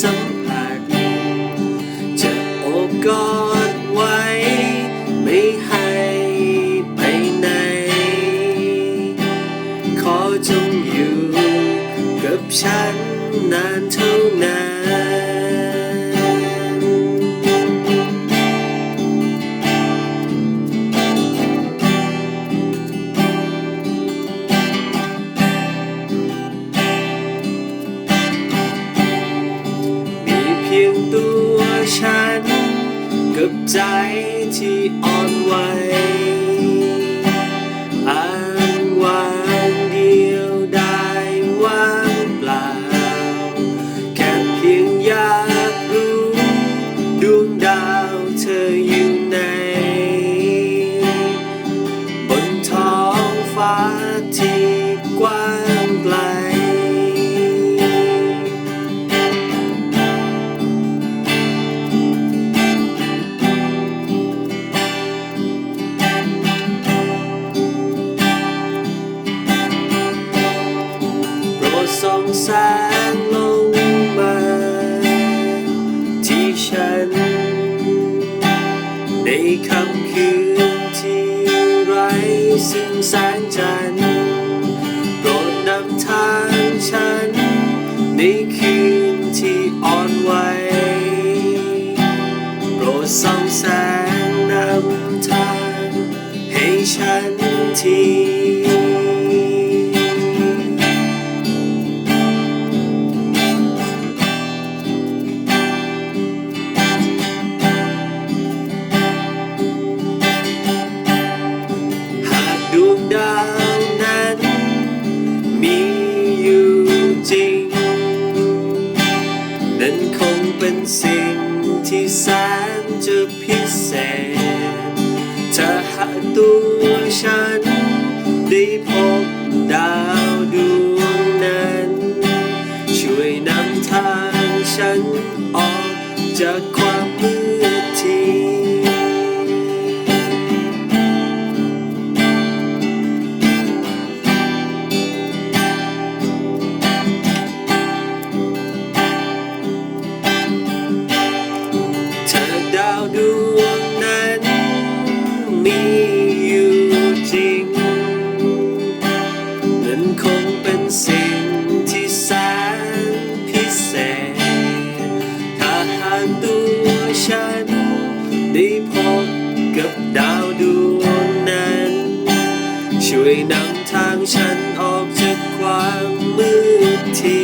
สัมผัสจะโอบกอดไว้ ไม่ให้ไปไหน ขอจงอยู่กับฉันนานเท่านั้น ใจที่อ่อนไหวอ้างว้างเดียวได้ว่างเปล่า แค่เพียงอยากรู้ดวงดาวเธออยู่ไหนบนท้องฟ้าที่กว้าง ฉัน ในค่ำคืนที่ไร้ซึ่งแสงจันทร์โปรดนำทางฉัน ในคืนที่อ่อนไหวโปรดส่องแสงนำทาง ให้ฉันที หากตั งเป็นสิ่งที่แสนพิเศษ ถ้าหากตัวฉันได้พบกับดาวดวงนั้น ช่วยนำทางฉันออกจากความมืดที